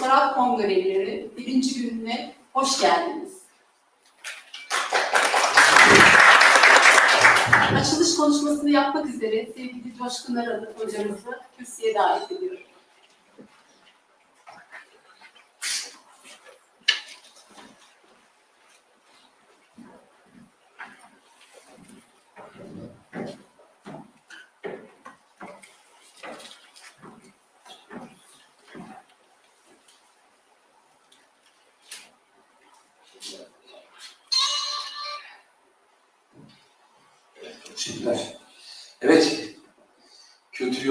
Fotoğraf Kongreleri birinci gününe hoş geldiniz. Açılış konuşmasını yapmak üzere sevgili Coşkun Aralık hocamızı kürsüye davet ediyorum. Teşekkürler. Evet, kültür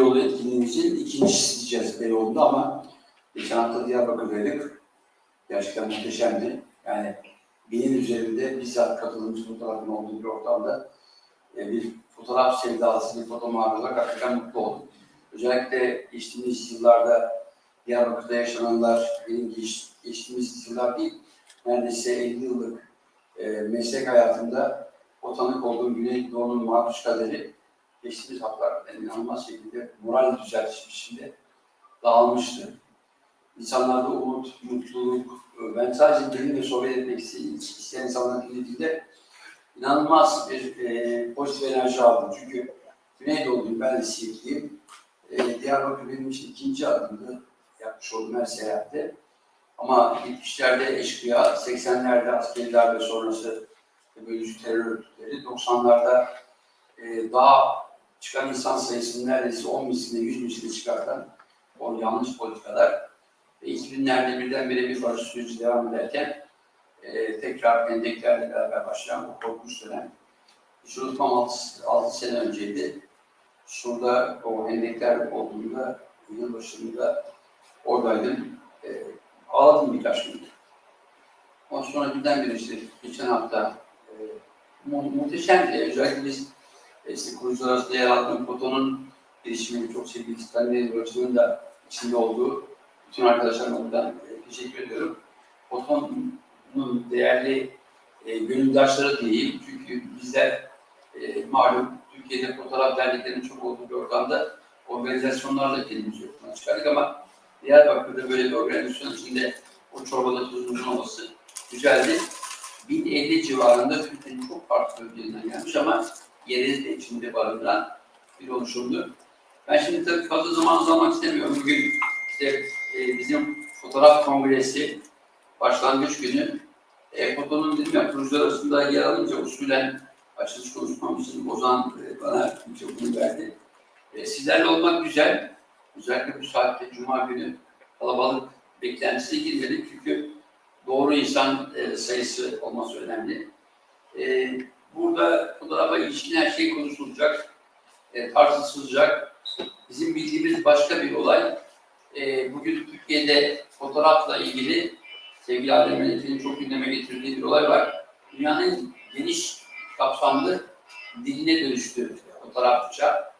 etkinliğimizin ikincisi diyeceğiz Beyoğlu'nda ama geçen hafta Diyarbakır'daydık. Gerçekten muhteşemdi. Yani binin üzerinde bizzat katıldığımız fotoğrafın olduğu bir ortamda e, bir fotoğraf sevdalısı, bir foto olarak hakikaten mutlu oldum. Özellikle geçtiğimiz yıllarda Diyarbakır'da yaşananlar, benim geç, geçtiğimiz yıllar değil, neredeyse 50 yıllık e, meslek hayatımda o tanık olduğum Güneydoğu'nun maruz kaderi geçtiğimiz haftalarda inanılmaz şekilde moral düzeltmiş biçimde dağılmıştı. İnsanlarda umut, mutluluk, ben sadece benimle sohbet etmek isteyen, insanların dinlediğimde inanılmaz bir e, pozitif enerji aldım. Çünkü Güneydoğu'luyum, ben de Siirtliyim. E, Diyarbakır benim için ikinci adımdı yapmış olduğum her seyahatte. Ama 70'lerde eşkıya, 80'lerde askeri darbe sonrası bölücü terör örgütleri, 90'larda e, daha çıkan insan sayısının neredeyse 10 misline, 100 misline çıkartan o yanlış politikalar ve 2000'lerde birdenbire bir barış süreci devam ederken e, tekrar endeklerle beraber başlayan o korkunç dönem. Hiç unutmam 6, 6 sene önceydi. Şurada o hendekler olduğunda, yıl başında oradaydım. E, ağladım birkaç gün. Ondan sonra birdenbire işte geçen hafta e, mu muhteşem bir özellikle biz e, işte kurucular arasında yer aldığım fotonun gelişimini çok sevgili Stanley Röçman'ın da içinde olduğu bütün arkadaşlarıma buradan e, teşekkür ediyorum. Fotonun değerli e, gönüldaşları diyeyim çünkü bizler e, malum Türkiye'de fotoğraf derneklerinin çok olduğu bir ortamda organizasyonlarla kendimizi yoktan çıkardık ama Diyarbakır'da böyle bir organizasyon içinde o çorbada tuzumuzun olması güzeldi. 1050 civarında Türkiye'nin çok farklı bölgelerinden gelmiş ama yeri de içinde barındıran bir oluşumdu. Ben şimdi tabii fazla zaman almak istemiyorum. Bugün işte e, bizim fotoğraf kongresi başlangıç günü e, fotonun dedim ya kurucular arasında yer alınca usulen açılış konuşmam için Ozan e, bana mikrofonu verdi. E, sizlerle olmak güzel. Özellikle bu saatte Cuma günü kalabalık beklentisine girmedik çünkü doğru insan e, sayısı olması önemli. E, burada fotoğrafa ilişkin her şey konuşulacak, e, tartışılacak. Bizim bildiğimiz başka bir olay. E, bugün Türkiye'de fotoğrafla ilgili sevgili Adem çok gündeme getirdiği bir olay var. Dünyanın geniş kapsamlı diline dönüştü fotoğrafça.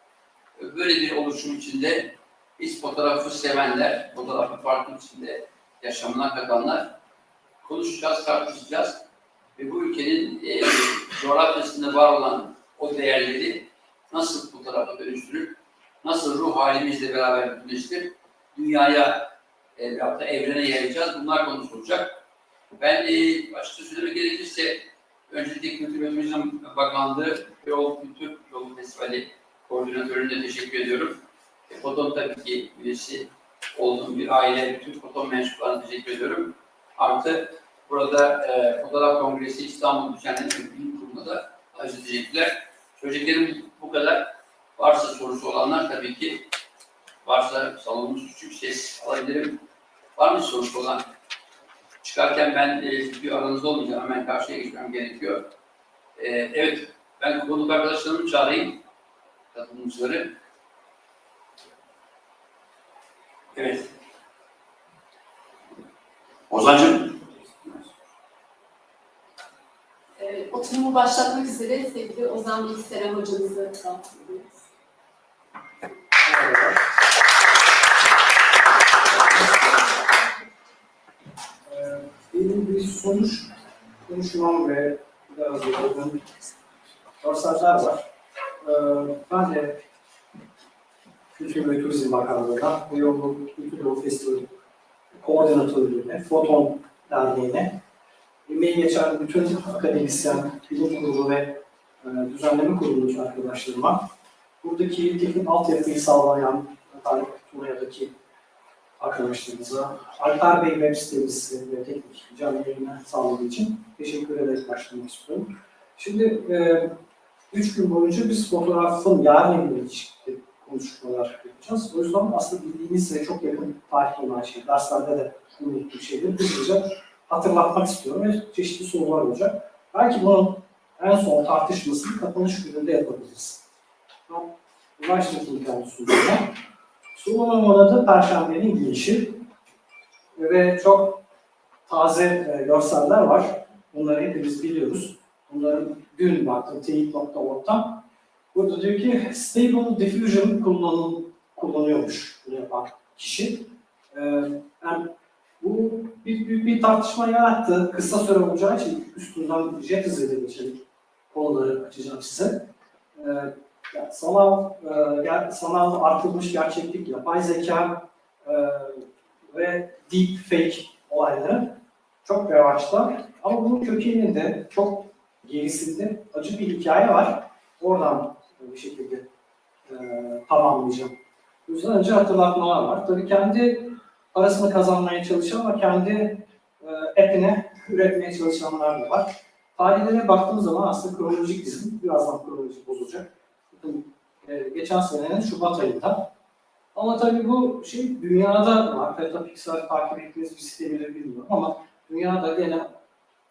Böyle bir oluşum içinde biz fotoğrafı sevenler, fotoğrafı farklı içinde yaşamına katanlar konuşacağız, tartışacağız ve bu ülkenin e, coğrafyasında var olan o değerleri nasıl bu tarafa dönüştürüp, nasıl ruh halimizle beraber bütünleştirip dünyaya e, veyahut da evrene yayacağız. Bunlar konuşulacak. Ben e, açıkça söylemek gerekirse öncelikle Kültür ve Turizm Bakanlığı Yol Kültür Yolu Festivali koordinatörüne teşekkür ediyorum. E, Foton tabii ki üyesi olduğum bir aile, bütün foton mensuplarına teşekkür ediyorum. Artı burada e, Fotoğraf Kongresi İstanbul düzenlenen kurumuna da arz edecekler. Söyleyeceklerim bu kadar. Varsa sorusu olanlar tabii ki varsa salonumuz küçük ses alabilirim. Var mı sorusu olan? Çıkarken ben e, bir aranızda olmayacağım. Hemen karşıya geçmem gerekiyor. E, evet, ben konuk arkadaşlarımı çağırayım. Katılımcıları. Evet. Ozancım, Oturumu başlatmak üzere sevgili Ozan Bilgisayar hocamızı davet ediyoruz. Ee, benim bir sonuç konuşmam ve biraz yaptığım fırsatlar var. Ee, ben de Kültür ve Turizm Bakanlığı'na bu yolu Kültür Yolu Festivali Koordinatörlüğüne, Foton Derneği'ne, emeği geçen bütün akademisyen, bilim kurulu ve e, düzenleme kurulu arkadaşlarıma, buradaki teknik altyapıyı sağlayan Tarık Tuna'daki arkadaşlarımıza, Alper Bey web sitesi ve teknik canlı yayını sağladığı için teşekkür ederek başlamak istiyorum. Şimdi e, üç gün boyunca biz fotoğrafın yarın ilişkili konuşmalar yapacağız. O yüzden aslında bildiğiniz ve çok yakın tarih olan şey, derslerde de unuttuğum şeyleri hızlıca hatırlatmak istiyorum ve çeşitli sorular olacak. Belki bunun en son tartışmasını kapanış gününde yapabiliriz. Başlatayım kendi sunumuna. Sunumun adı Perşembenin Girişi ve çok taze e, görseller var. Bunları hepimiz biliyoruz. Bunların dün baktım teyit.org'dan. Burada diyor ki Stable Diffusion kullanıl, kullanıyormuş bunu yapan kişi. Ee, yani bu bir, bir, bir tartışma yarattı. Kısa süre olacağı için üstünden jet hızıyla geçelim. Konuları açacağım size. Ee, yani sanal, e, sanal artırılmış gerçeklik, yapay zeka e, ve deep fake olayları çok revaçta. Ama bunun kökeninde çok gerisinde acı bir hikaye var. Oradan bir şekilde e, tamamlayacağım. O yüzden önce hatırlatmalar var. Tabii kendi parasını kazanmaya çalışan ama kendi e, app'ini üretmeye çalışanlar da var. Tarihlere baktığımız zaman aslında kronolojik dizim, birazdan kronolojik bozulacak. Bakın, e, geçen senenin Şubat ayında. Ama tabii bu şey dünyada var. Petapixel takip ettiğiniz bir site midir bilmiyorum ama dünyada gene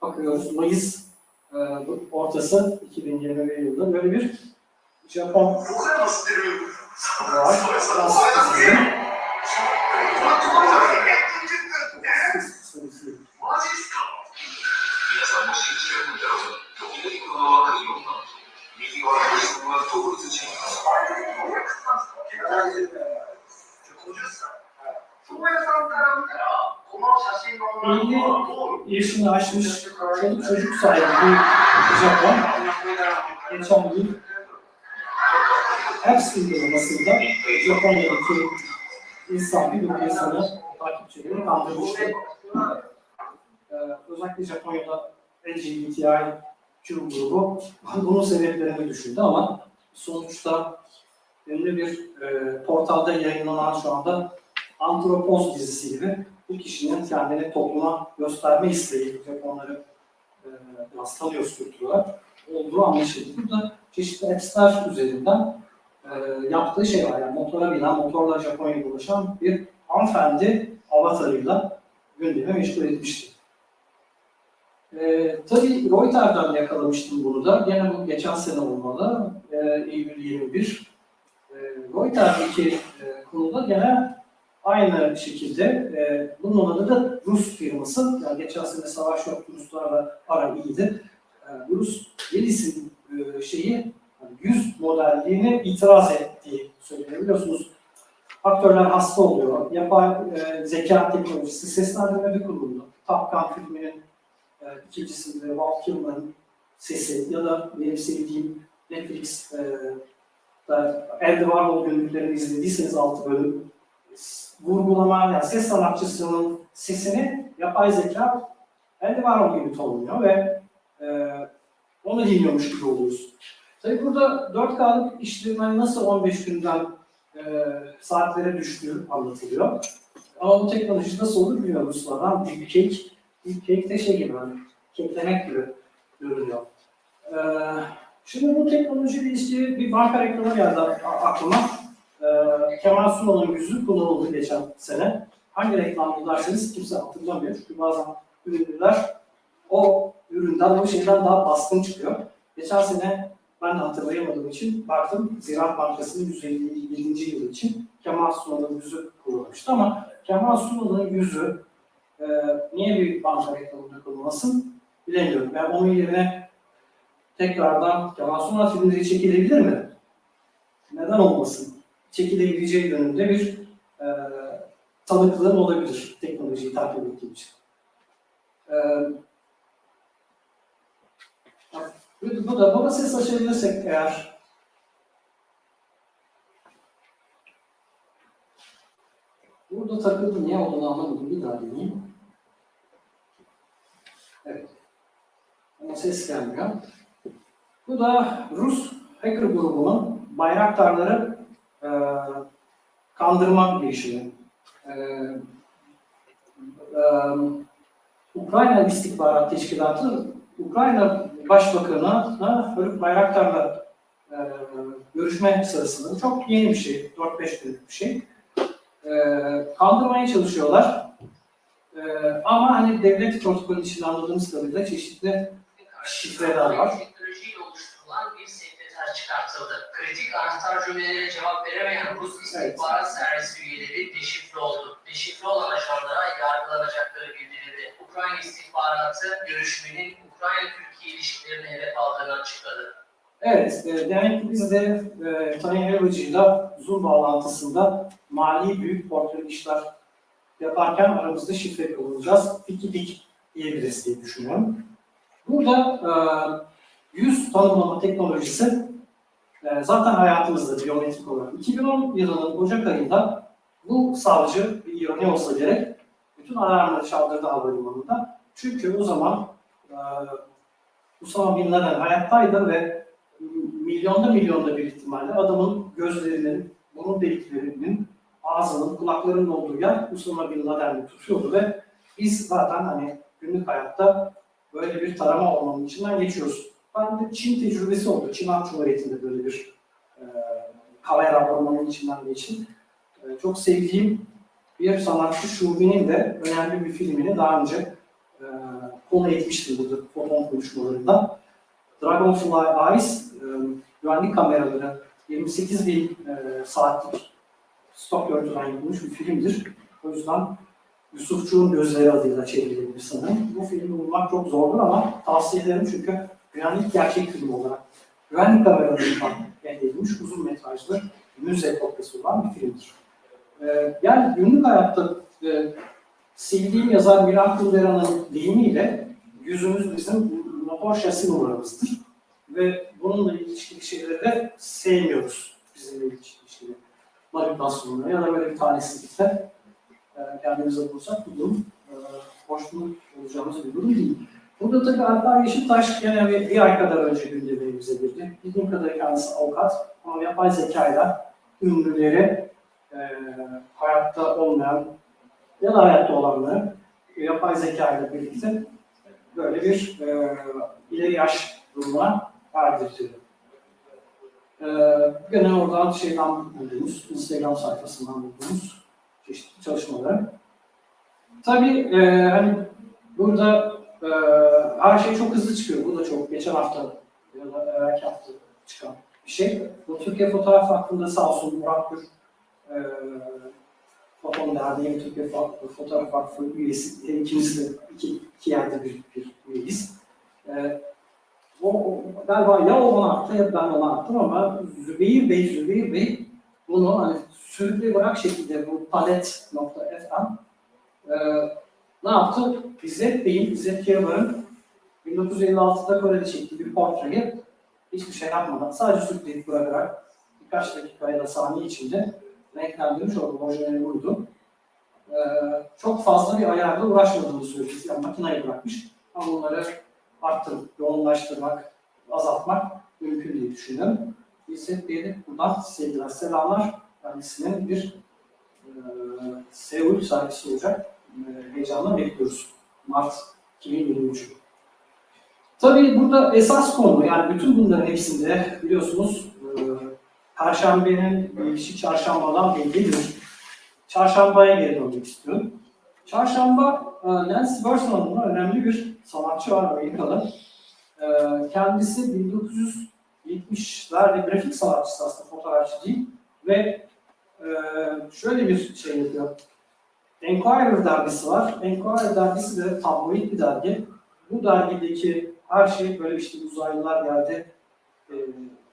bakıyoruz Mayıs e, ortası 2021 yılında böyle bir Japon var. 50 yaşını aşmış çocuk çocuk sahibi bir Japon. Geçen gün Hepsi yılında Japonya'daki insan bir insanı takipçilerini kandırmıştı. Ee, özellikle Japonya'da LGBTI Q grubu bunun sebeplerini düşündü ama sonuçta ünlü bir e, portalda yayınlanan şu anda Antropos dizisi gibi bu kişinin kendini topluma gösterme isteği ve onları e, biraz tanıyoruz kültür olarak olduğu anlaşıldı. Burada çeşitli appsler üzerinden e, yaptığı şey var. Yani motora binen, motorla Japonya'ya ulaşan bir hanımefendi avatarıyla gündeme meşgul etmişti. E, tabii Reuters'dan yakalamıştım bunu da. Gene bu geçen sene olmalı. E, Eylül 21. E, Reuters'daki e, konuda gene aynı şekilde e, bunun adı da Rus firması. Yani geçen sene savaş yoktu, Ruslarla ara iyiydi. E, Rus Yelis'in e, şeyi modelliğine itiraz ettiği söyleniyor. Biliyorsunuz aktörler hasta oluyor. Yapay e, zeka teknolojisi seslendirme bir kuruldu. Top Gun filminin e, ikincisinde Val Kilmer'ın sesi ya da benim sevdiğim Netflix e, Elde Warhol günlüklerini izlediyseniz altı bölüm vurgulama, yani ses sanatçısının sesini yapay zeka Elde Warhol gibi tonluyor ve e, onu dinliyormuş gibi oluyoruz. Tabii burada 4K'lık işleme nasıl 15 günden e, saatlere düştüğü anlatılıyor. Ama bu teknoloji nasıl olur bilmiyorum Ruslardan. Deepcake, Deepcake de şey gibi, hani keklemek gibi görünüyor. E, şimdi bu teknolojiyle ilgili bir banka reklamı geldi aklıma. E, Kemal Sunal'ın yüzü kullanıldı geçen sene. Hangi reklamdı derseniz kimse hatırlamıyor. Çünkü bazen ürünler o üründen, o şeyden daha baskın çıkıyor. Geçen sene ben de hatırlayamadığım için baktım Ziraat Bankası'nın 151. yılı için Kemal Sunal'ın yüzü kullanılmıştı ama Kemal Sunal'ın yüzü e, niye bir banka reklamında kullanılmasın bilemiyorum. Ben onun yerine tekrardan Kemal Sunal filmleri çekilebilir mi? Neden olmasın? Çekilebileceği yönünde bir e, tanıklığım olabilir teknolojiyi takip ettiğim için. E, bu da baba ses açabilirsek eğer bu Burada takıldı niye olduğunu anlamadım. Bir daha deneyeyim. Evet. Ama ses gelmiyor. Bu da Rus hacker grubunun bayraktarları e, kandırma girişimi. E, e, Ukrayna İstihbarat Teşkilatı Ukrayna Başbakanı'na Haluk Bayraktar'la e, görüşme sırasında çok yeni bir şey, 4-5 günlük bir şey. E, kandırmaya çalışıyorlar. E, ama hani devlet protokolü içinde anladığımız kadarıyla çeşitli şifreler var. Teknolojiyle oluşturulan bir sekreter çıkartıldı. Kritik anahtar cümlelere cevap veremeyen Rus istihbarat servisi üyeleri deşifre oldu. Deşifre olan ajanlara yargılanacakları bildirildi. Ukrayna istihbaratı görüşmenin Ukrayna-Türkiye ilişkilerini hedef aldığını açıkladı. Evet, e, demek ki biz de e, Tayyip Helvacı'yla Zoom bağlantısında mali büyük portföy işler yaparken aramızda şifre kullanacağız. Piki pik diyebiliriz diye düşünüyorum. Burada e, yüz tanımlama teknolojisi e, zaten hayatımızda biyometrik olarak. 2010 yılının Ocak ayında bu savcı bir ironi olsa gerek bütün alarmları çaldırdı havalimanında. Çünkü o zaman e, Usama Bin Laden hayattaydı ve milyonda milyonda bir ihtimalle adamın gözlerinin, burun deliklerinin, ağzının, kulaklarının olduğu yer Usama Bin Laden'i tutuyordu ve biz zaten hani günlük hayatta böyle bir tarama olmanın içinden geçiyoruz. Ben de Çin tecrübesi oldu. Çin Halk Cumhuriyeti'nde böyle bir e, kamera olmanın içinden geçtim. E, çok sevdiğim bir sanatçı Şubi'nin de önemli bir filmini daha önce e, konu etmiştim burada foton konuşmalarında. Dragonfly Eyes, e, güvenlik kameraları 28 bin e, saatlik stok görüntüden yapılmış bir filmdir. O yüzden Yusufçuğun Gözleri adıyla çevrilebilir sanırım. Bu filmi bulmak çok zordur ama tavsiye ederim çünkü güvenlik gerçek film olarak güvenlik kameralarından elde edilmiş uzun metrajlı müze kopyası olan bir filmdir. E, yani günlük hayatta e, sevdiğim yazar Milan Kundera'nın deyimiyle yüzümüz bizim motor şasi. Ve bununla ilişkili şeyleri de sevmiyoruz. Bizimle ilişkili manipülasyonları ya da böyle bir tanesizlikte e, kendimize bulursak bu durum e, hoşnut olacağımız bir durum değil. Burada tabii Alper Yeşiltaş gene bir, bir ay kadar önce gündemimize girdi. Bildiğim kadarıyla kendisi avukat ama yapay zekayla ünlüleri e, hayatta olmayan ya da hayatta olanları yapay zeka ile birlikte böyle bir e, ileri yaş durumuna erdirtiyor. E, gene oradan şeyden bulduğumuz, Instagram sayfasından bulduğumuz çeşitli çalışmaları. Tabii e, hani burada e, her şey çok hızlı çıkıyor. Bu da çok geçen hafta ya da evvelki hafta çıkan bir şey. Bu Türkiye Fotoğraf hakkında sağ olsun Murat Gür e, Foton Derneği Türkiye Fo- Fotoğraf Vakfı üyesi. Hem ikimiz de iki, iki yerde bir, bir üyeyiz. E, o, o, galiba ya o bana attı ya ben ona attım ama Zübeyir Bey, Zübeyir Bey bunu hani sürükle bırak şekilde bu palet.fm e, ne yaptı? İzzet Bey'in, İzzet Kirabar'ın 1956'da Kore'de çektiği bir portreyi hiçbir şey yapmadan sadece sürükleyip bırakarak birkaç dakika ya da saniye içinde renklendirmiş oldu. Orijinali buydu. Ee, çok fazla bir ayarla uğraşmadığını söylüyor. Yani makineye bırakmış. Ama bunları arttırıp, yoğunlaştırmak, azaltmak mümkün diye düşünüyorum. Bey'e de buradan sevgiler, selamlar. Kendisinin bir e, Seul sergisi olacak. E, heyecanla bekliyoruz. Mart 2023. Tabii burada esas konu, yani bütün bunların hepsinde biliyorsunuz Perşembenin gelişi çarşambadan bellidir. Çarşambaya geri dönmek istiyorum. Çarşamba, e, Nancy Wilson adında önemli bir sanatçı var Amerikalı. E, Kendisi 1970'lerde grafik sanatçısı aslında fotoğrafçı değil ve e, şöyle bir şey yapıyor. Enquirer dergisi var. Enquirer dergisi de tabloid bir dergi. Bu dergideki her şey böyle işte uzaylılar geldi,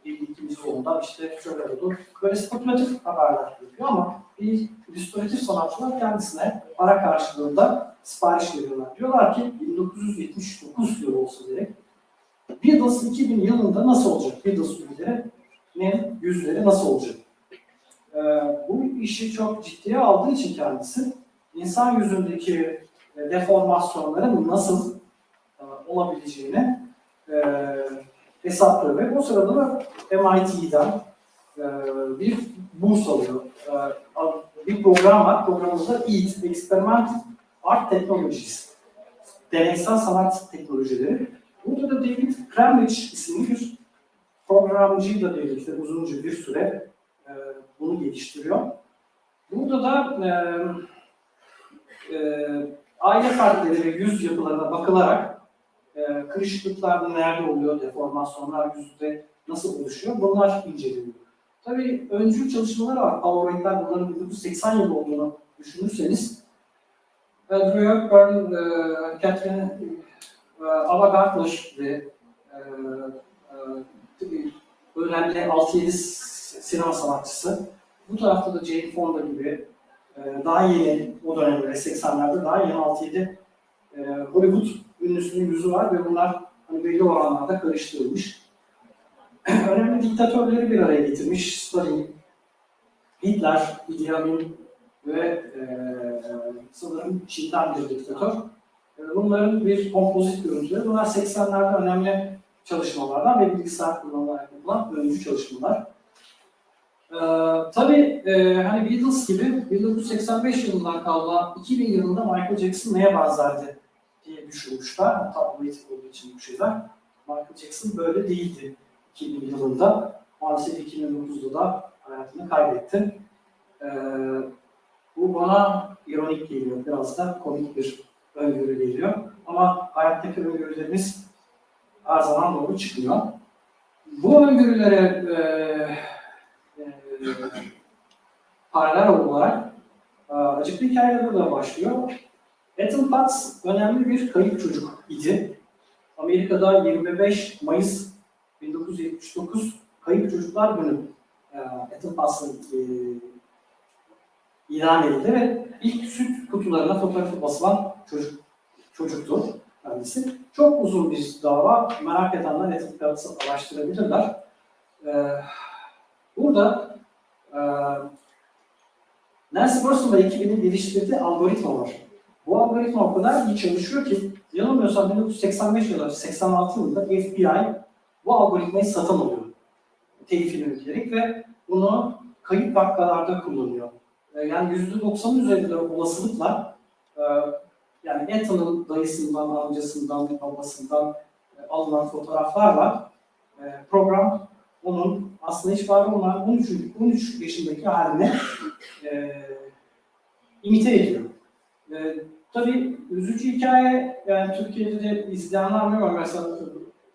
52. yılında işte şöyle oldu. Böyle spekülatif haberler yapıyor ama bir illüstratif sanatçılar kendisine para karşılığında sipariş veriyorlar. Diyorlar ki 1979 yılı olsa gerek. Beatles 2000 yılında nasıl olacak? Beatles üyelerinin yüzleri nasıl olacak? e, bu işi çok ciddiye aldığı için kendisi insan yüzündeki e, deformasyonların nasıl e, olabileceğini e, hesaplıyor ve o sırada da MIT'den e, bir burs alıyor. E, bir program var. Programımızda EAT, Experiment Art Technologies. Deneysel sanat teknolojileri. Burada da David Cambridge isimli bir programcıyla birlikte uzunca bir süre e, bunu geliştiriyor. Burada da e, e, aile fertleri ve yüz yapılarına bakılarak e, kırışıklıklar nerede oluyor, deformasyonlar yüzde nasıl oluşuyor bunlar inceleniyor. Tabii öncü çalışmalar var. Polaroid'ler bunların 1980 yılı olduğunu düşünürseniz Andrew Hepburn, e, Catherine e, Ava Gardner ve e, e, önemli 6-7 sinema sanatçısı. Bu tarafta da Jane Fonda gibi e, daha yeni o dönemde 80'lerde daha yeni 6-7 e, Hollywood ünlüsünün yüzü var ve bunlar hani belli oranlarda karıştırılmış. Önemli diktatörleri bir araya getirmiş. Stalin, Hitler, Idi Amin ve e, sanırım Çin'den bir diktatör. E, bunların bir kompozit görüntüleri. Bunlar 80'lerde önemli çalışmalardan ve bilgisayar kullanılarak yapılan öncü çalışmalar. Ee, tabii e, hani Beatles gibi 1985 yılından kalma 2000 yılında Michael Jackson neye benzerdi diye düşünmüşler. Hatta politik olduğu için bu şeyler. Michael Jackson böyle değildi 2000 yılında. Maalesef 2009'da da hayatını kaybetti. Ee, bu bana ironik geliyor. Biraz da komik bir öngörü geliyor. Ama hayattaki öngörülerimiz her zaman doğru çıkmıyor. Bu öngörülere e, e, paralel olarak e, acıklı hikaye burada başlıyor. Ethan Potts önemli bir kayıp çocuk idi. Amerika'da 25 Mayıs 1979 Kayıp Çocuklar Günü e, Ethan Potts'ın e, ilan edildi ve ilk süt kutularına fotoğrafı basılan çocuk çocuktu kendisi. Çok uzun bir dava. Merak edenler Ethan Potts'ı araştırabilirler. Ee, burada e, Nancy Burson ve ekibinin geliştirdiği algoritma var. Bu algoritma o kadar iyi çalışıyor ki yanılmıyorsam 1985 yılında, 86 yılında FBI bu algoritmayı satın alıyor. Telifini ödeyerek ve bunu kayıp vakalarda kullanıyor. Ee, yani %90'ın üzerinde olasılıkla e, yani Ethan'ın dayısından, amcasından, babasından e, alınan fotoğraflarla e, program onun aslında hiç var olmayan 13, 13 yaşındaki halini e, imite ediyor. Tabii üzücü hikaye, yani Türkiye'de de izleyenler var mesela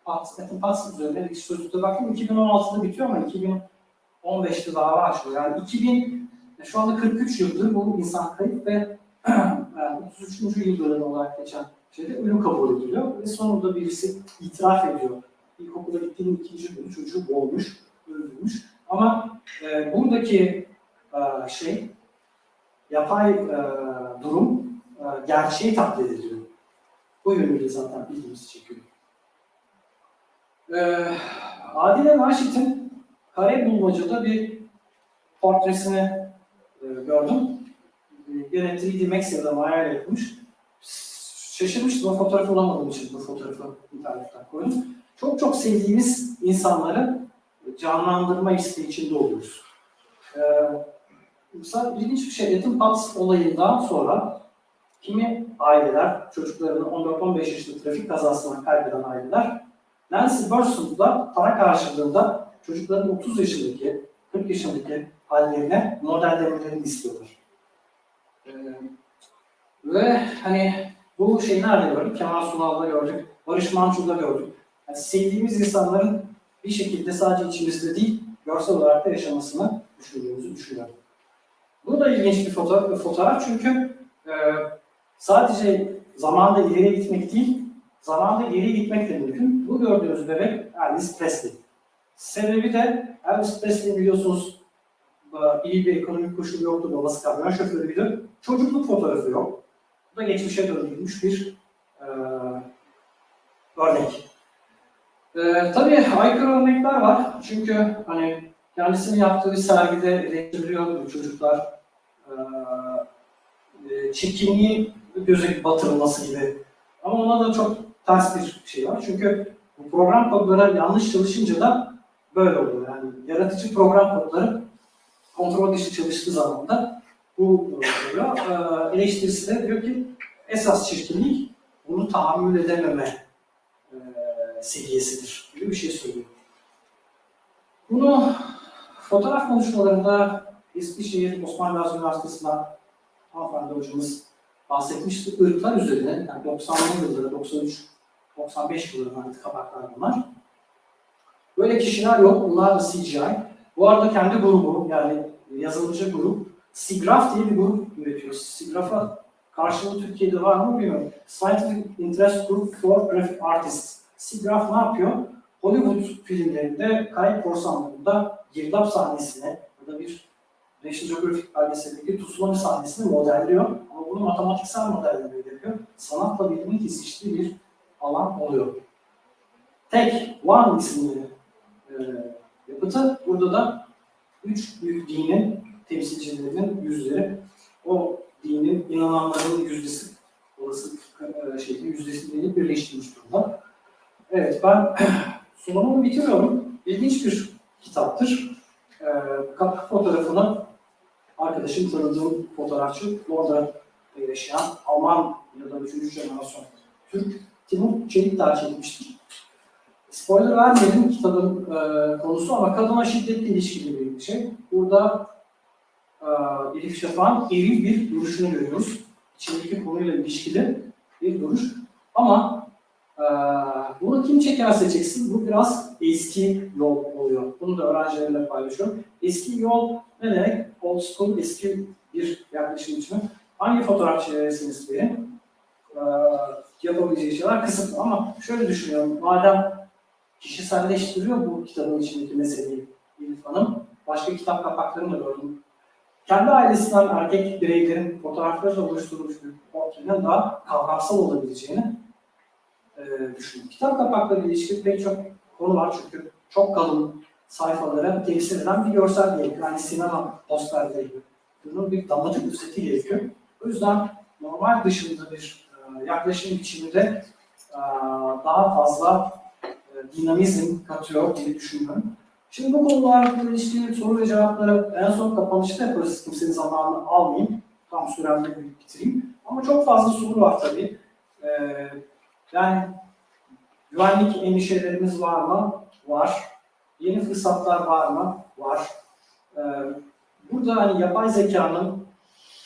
Pat, Ethan Patz üzerine bir sözlükte baktım 2016'da bitiyor ama 2015'te dava açıyor. Yani 2000, şu anda 43 yıldır bu insan kayıp ve yani 33. yıl dönümü olarak geçen şeyde ölüm kabul ediliyor ve sonunda birisi itiraf ediyor. İlkokula gittiğinin ikinci günü çocuğu boğulmuş, öldürmüş. Ama e, buradaki e, şey, yapay e, durum gerçeği taklit ediyor. Bu yönüyle zaten ilgimizi çekiyor. E, Adile Naşit'in kare bulmacada bir portresini e, gördüm. Gene 3D Max ya da Maya ile yapılmış. Şaşırmıştım o fotoğrafı olamadığım için bu fotoğrafı internetten koydum. Çok çok sevdiğimiz insanları canlandırma isteği içinde oluyoruz. Ee, mesela ilginç bir şey, Ethan Potts olayından sonra kimi aileler, çocuklarını 14-15 yaşında trafik kazasından kaybeden aileler, Nancy Burson'da para karşılığında çocukların 30 yaşındaki, 40 yaşındaki hallerine modellemelerini istiyorlar. Ee, ve hani bu şeyi nerede gördük? Kemal Sunal'da gördük, Barış Manço'da gördük. Yani sevdiğimiz insanların bir şekilde sadece içimizde değil, görsel olarak da yaşamasını düşündüğümüzü düşünüyorum. Bu da ilginç bir fotoğraf, fotoğraf çünkü e, sadece zamanda ileriye gitmek değil, zamanda geriye gitmek de mümkün. Bu gördüğünüz bebek Elvis Presley. Sebebi de Elvis Presley biliyorsunuz e, iyi bir ekonomik koşulu yoktu, babası kamyon şoförüydü. Çocukluk fotoğrafı yok. Bu da geçmişe döndürülmüş bir e, örnek. Ee, tabii aykırı örnekler var. Çünkü hani Kendisinin yaptığı bir sergide eleştiriyor bu çocuklar. Ee, e, çirkinliği göze batırılması gibi. Ama ona da çok ters bir şey var. Çünkü bu program kodları yanlış çalışınca da böyle oluyor. Yani yaratıcı program kodları kontrol dışı çalıştığı zaman da bu oluyor. Ee, eleştirisi de diyor ki esas çirkinlik bunu tahammül edememe e, seviyesidir gibi bir şey söylüyor. Bunu fotoğraf konuşmalarında Eskişehir Osman Gazi Üniversitesi'nden hanımefendi hocamız bahsetmişti. Irklar üzerine, yani 90'lı yılları, 93, 95 yılları artık kabaklar bunlar. Böyle kişiler yok, bunlar da CGI. Bu arada kendi grubu, yani yazılımcı grup, SIGGRAPH diye bir grup üretiyor. SIGGRAPH'a karşılığı Türkiye'de var mı bilmiyorum. Scientific Interest Group for Graphic Artists. SIGGRAPH ne yapıyor? Hollywood filmlerinde Kayıp Korsanları'nda girdap sahnesine ya da bir National Geographic belgeselindeki tsunami sahnesini modelliyor. Bunu matematiksel modelleme yapıyor. Sanatla bilimin kesiştiği bir alan oluyor. Tek One isimli e, yapıtı. Burada da üç büyük dinin temsilcilerinin yüzleri. O dinin inananların yüzdesi, olası e, şeyin yüzdesiyle birleştirmiş durumda. Evet ben sunumumu bitiriyorum. İlginç bir kitaptır. E, fotoğrafını arkadaşım tanıdığım fotoğrafçı Londra'da yaşayan Alman ya da 3. jenerasyon Türk Timur Çelik tercih etmiştir. Spoiler vermedim kitabın e, konusu ama kadına şiddetle ilişkili bir şey. Burada e, Elif Şafak'ın eril bir duruşunu görüyoruz. İçindeki konuyla ilişkili bir duruş. Ama e, bunu kim çekerse çeksin bu biraz eski yol oluyor. Bunu da öğrencilerle paylaşıyorum. Eski yol ne demek? Old school, eski bir yaklaşım biçimi. Hangi fotoğrafçı verirsiniz verin? Ee, yapabileceği şeyler kısıtlı ama şöyle düşünüyorum. Madem kişiselleştiriyor bu kitabın içindeki meseleyi Elif Hanım, başka kitap kapaklarını da gördüm. Kendi ailesinden erkek bireylerin fotoğraflarıyla oluşturulmuş bir portrenin daha kavramsal olabileceğini e, düşünüyorum. Kitap kapaklarıyla ilişkin pek çok konu var çünkü çok kalın sayfalara temsil eden bir görsel gerekiyor. Yani sinema posterleri gibi. Bunun bir dramatik özeti gerekiyor. O yüzden normal dışında bir e, yaklaşım biçiminde e, daha fazla e, dinamizm katıyor diye düşünüyorum. Şimdi bu konularla ilişkin soru ve cevapları en son kapanışta yaparız. Kimsenin zamanını almayayım. Tam süremde bitireyim. Ama çok fazla soru var tabii. E, yani güvenlik endişelerimiz var mı? Var. Yeni fırsatlar var mı? Var. Burada hani yapay zekanın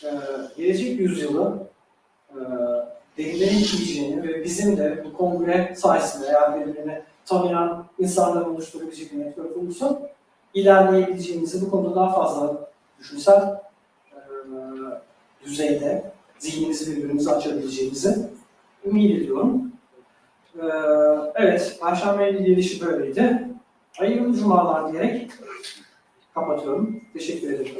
e, gelecek yüzyılı e, derilerin işleyeceğini ve bizim de bu kongre sayesinde eğer birbirini tanıyan insanların oluşturabilecek bir network olursa ilerleyebileceğimizi bu konuda daha fazla düşünsel e, düzeyde zihnimizi birbirimize açabileceğimizi ümit ediyorum. Ee, evet, Perşembe'nin gelişi böyleydi. Hayırlı cumalar diyerek kapatıyorum. Teşekkür ederim.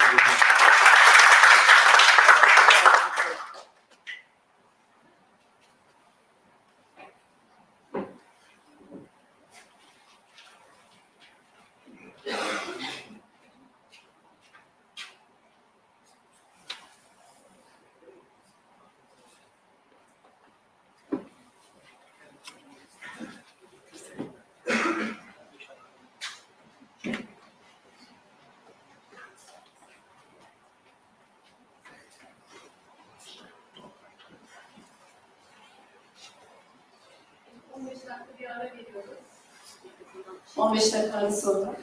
Dakika bir ara veriyoruz. 15 dakika görüşmek üzere.